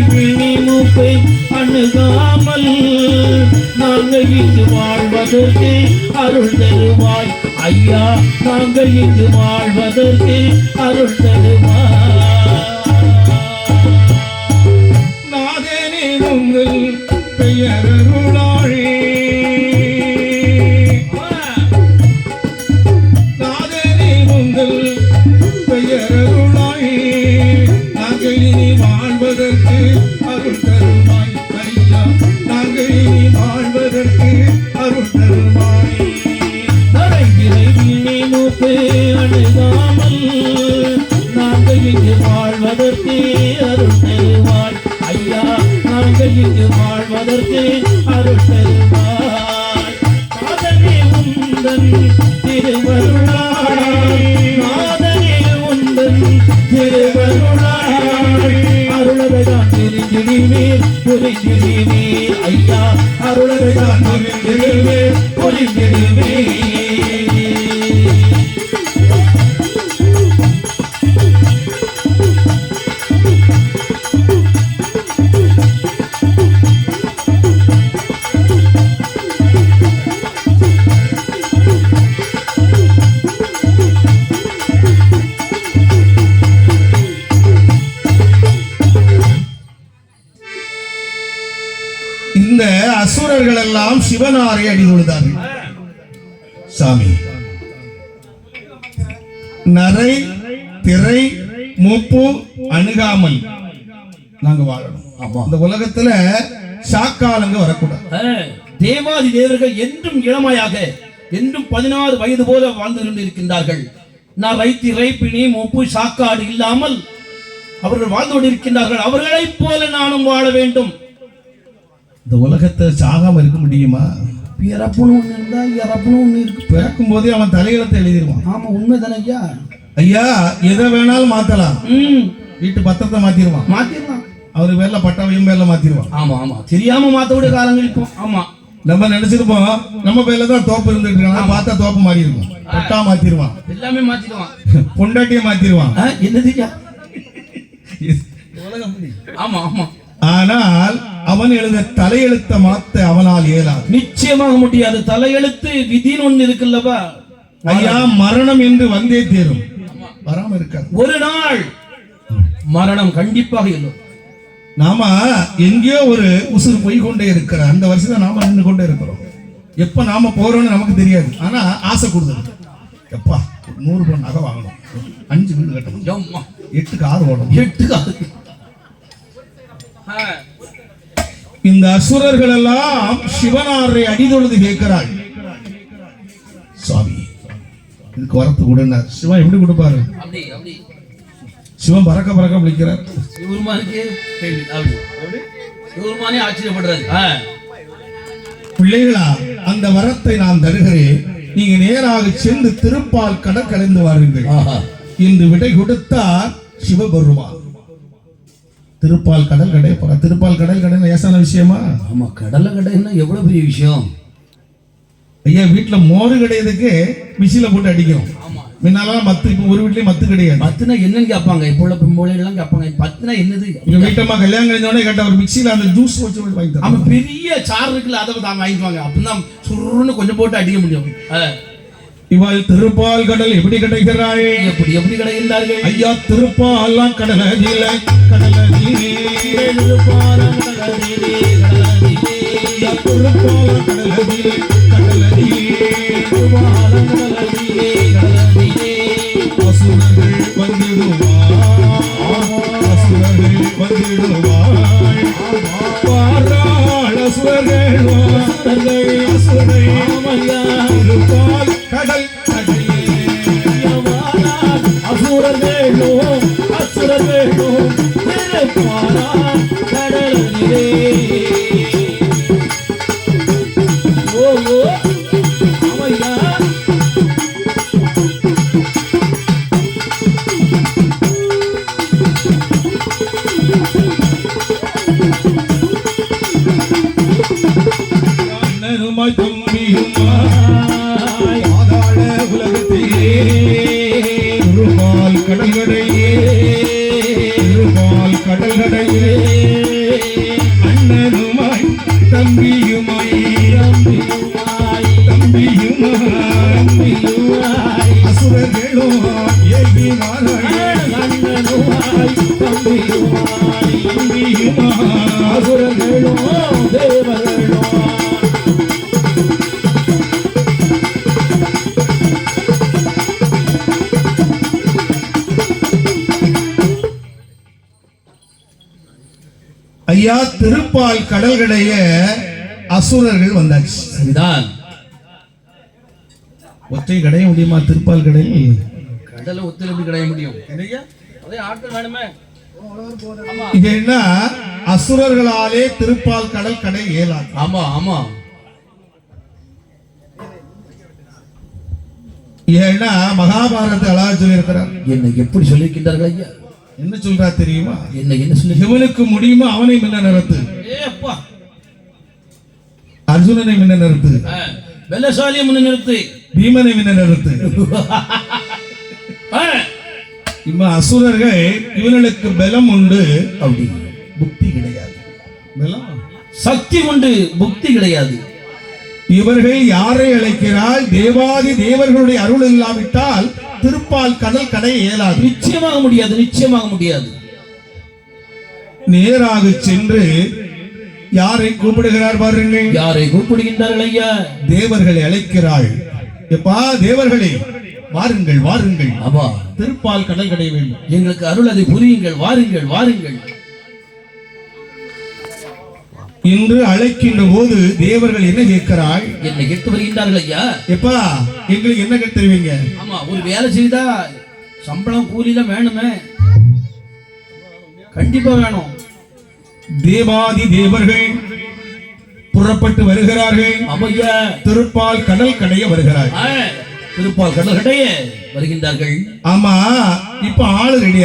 விழி மூப்பை அணுகாமல் நாங்கள் இங்கு வாழ்வதற்கு அருள் தருவாய். ஐயா நாங்கள் இங்கு வாழ்வதற்கு அருள் தருவாய். வாழ்வதற்கு அருள் தருமாய் ஐயா. நாங்கள் இனி வாழ்வதற்கு அருள் தருமாய் தரையிலை விழி மூப்பை அணுகாமல் நாங்கள் இங்கு வாழ்வதற்கு அருள் தருவாய். ஐயா நாங்கள் இங்கு வாழ்வதற்கு அருள் தருவாய். காதலே தெரிஞ்சிடுவே புரிஞ்சிடுவே ஐயா அருளதைதான் தெரிஞ்சிடுவே புரிஞ்சிடுவே அசுரர்கள் எல்லாம் சிவனாரை அடி சாமி. நரை திரை மூப்பு அணுகாமல் நாங்க வாழணும். இந்த உலகத்துல சாக்காலங்க வரக்கூடாது. தேவாதி தேவர்கள் என்றும் இளமையாக என்றும் பதினாறு வயது போல வாழ்ந்து கொண்டிருக்கின்றார்கள் நான் ரைத்தி ரைப்பினி மூப்பு சாக்காடு இல்லாமல் அவர்கள் வாழ்ந்து கொண்டிருக்கின்றார்கள். அவர்களைப் போல நானும் வாழ வேண்டும். இந்த உலகத்தை சாகாம இருக்க முடியுமா? பிறப்புன்னு ஒண்ணு இருந்தா இறப்புன்னு ஒண்ணு இருக்கு. பிறக்கும் போதே அவன் தலையெழுத்தை எழுதிருவான் ஆமா உண்மைதானே ஐயா? ஐயா எதை வேணாலும் மாத்தலாம். ம். வீட்டு பத்திரத்தை மாத்திருவான் மாத்திரலாம் அவர் பேர்ல பட்டாவையும் பேர்ல மாத்திருவான் ஆமா ஆமா. தெரியாம மாத்தக்கூடிய காலங்கள் இப்போ. ஆமா. நம்ம நினைச்சிருப்போம் நம்ம பேர்ல தான் தோப்பு இருந்துட்டு இருக்காங்க பார்த்தா தோப்பு மாறி இருக்கும். பட்டா மாத்திருவான் எல்லாமே மாத்திடுவான். பொண்டாட்டியை மாத்திருவான் ஆ, என்னது ஐயா? ஆமா ஆமா. ஆனால் அவன் எழுத தலையெழுத்த மாத்த அவனால் இயலாது. நிச்சயமாக முடியாது. தலையெழுத்து விதின்னு ஒண்ணு இருக்குல்லவா? ஐயா மரணம் என்று வந்தே தீரும். வராம இருக்காது. ஒரு நாள் மரணம் கண்டிப்பாக இல்லை நாம எங்கேயோ ஒரு உசுறு போய் கொண்டே இருக்கிற அந்த வருஷத்துல நாம நின்று கொண்டே இருக்கிறோம். எப்ப நாம போறோம்னு நமக்கு தெரியாது. ஆனா ஆசை கொடுத்துருக்கு எப்பா நூறு பவுன் நகை வாங்கணும். அஞ்சு வீடு கட்டணும். எட்டுக்கு ஆறு ஓடணும். எட்டு காது இந்த அசுரர்கள் எல்லாம் சிவனாரை அடிதொழுது கேட்கிறாள். சுவாமி இதுக்கு வரத்து கொடுனார் சிவன் எப்படி கொடுப்பாரு? அப்படி அப்படி. சிவன் பறக்க பறக்க சிவருமானே ஆச்சரியப்படுறாரு. பிள்ளைகளா அந்த வரத்தை நான் தருகிறேன். நீங்க நேராக சென்று திருப்பால் கடற்கடைந்து வாருங்கள். என்று விடை கொடுத்தார் சிவபெருமான். திருப்பால் கடல் கடை போற திருப்பால் கடல் கடை லேசான விஷயமா? ஆமா கடலை கடைன்னா எவ்வளவு பெரிய விஷயம்? ஐயா வீட்டுல மோரு கிடையாதுக்கு மிஷில போட்டு அடிக்கும் ஆமா. முன்னாலாம் மத்து இப்ப ஒரு வீட்லயும் மத்து கிடையாது. பத்துனா என்னன்னு கேட்பாங்க. இப்போ உள்ள பிம்போலை எல்லாம் கேட்பாங்க பத்துனா என்னது? எங்க வீட்டம்மா கல்யாணம் கழிஞ்சோடனே கேட்ட ஒரு மிக்சியில அந்த ஜூஸ் வச்சு வாங்கி தரேன் ஆமா பெரிய சாறு இருக்குல்ல அதை தான் வாங்கிக்குவாங்க அப்படிதான் சுருன்னு கொஞ்சம் போட்டு அடிக்க முடியும். இவள் திருப்பால் கடல் எப்படி கிடைக்கிறாள் எப்படி எப்படி கிடைக்கின்றார்கள் ஐயா திருப்பாலாம் திருப்பாலம் கடலிலே, கடலிலே. அசுரர்கள் வந்திடுவார் அசுரர்கள் வந்திடுவார் பாராள் அசுரர்கள் அசுரர்கள் அசுரை திருப்பால் கடல் கடலே கதையே அண்ணனுமாய் தம்பியுமாய் தம்பியுமாய் தம்பியுமாய் அசுரர்களோ ஏகினாராய் அண்ணனுமாய் தம்பியுமாய் தம்பியுமாய் அசுரர்களோ ஐயா திருப்பால் கடல்கடைய அசுரர்கள் வந்தாச்சு. சரிதான். ஒற்றை கடைய முடியுமா திருப்பால் கடையில் கடலை ஒத்துழைப்பு கிடைய முடியும்? அதே ஆட்கள் வேணுமே. ஆமா. இது என்ன அசுரர்களாலே திருப்பால் கடல் கடை இயலாது ஆமா ஆமா. ஏன்னா மகாபாரத அழகா சொல்லியிருக்கிறார் என்ன எப்படி சொல்லியிருக்கின்றார்கள் ஐயா? என்ன சொல்றா தெரியுமா? என்ன என்ன சொல்லி? இவனுக்கு முடியுமா அவனை முன்ன நிறுத்து அர்ஜுனனை முன்ன நிறுத்து வெள்ளசாலியை முன்ன நிறுத்து. பீமனை முன்ன நிறுத்து இவ அசுரர்கள் இவனுக்கு பலம் உண்டு. அப்படி புத்தி கிடையாது. பலம் சக்தி உண்டு புக்தி கிடையாது. இவர்கள் யாரை அழைக்கிறாள்? தேவாதி தேவர்களுடைய அருள் இல்லாவிட்டால் திருப்பால் கடல் கடை இயலாது. நிச்சயமாக முடியாது நிச்சயமாக முடியாது. நேராக சென்று யாரை கூப்பிடுகிறார் பாருங்கள். யாரை கூப்பிடுகின்றார்கள் ஐயா? தேவர்களை அழைக்கிறாள். எப்பா தேவர்களே வாருங்கள் வாருங்கள். ஆமா. திருப்பால் கடல் கடை வேண்டும். எங்களுக்கு அருள் அதை புரியுங்கள். வாருங்கள் வாருங்கள். இன்று அழைக்கின்ற போது தேவர்கள் என்ன கேட்கிறாள் என்னை கேட்டு வருகின்றார்கள் ஐயா. எப்பா எங்களுக்கு என்ன தருவீங்க? ஆமா ஒரு வேலை செய்தா சம்பளம் கூலிலாம் வேணுமே. கண்டிப்பா வேணும். தேவாதி தேவர்கள் புறப்பட்டு வருகிறார்கள். அம்மையா திருப்பால் கடல் கடைய வருகிறார்கள். திருப்பால் கடல் கடைய வருகின்றார்கள். ஆமா இப்ப ஆளு ரெடி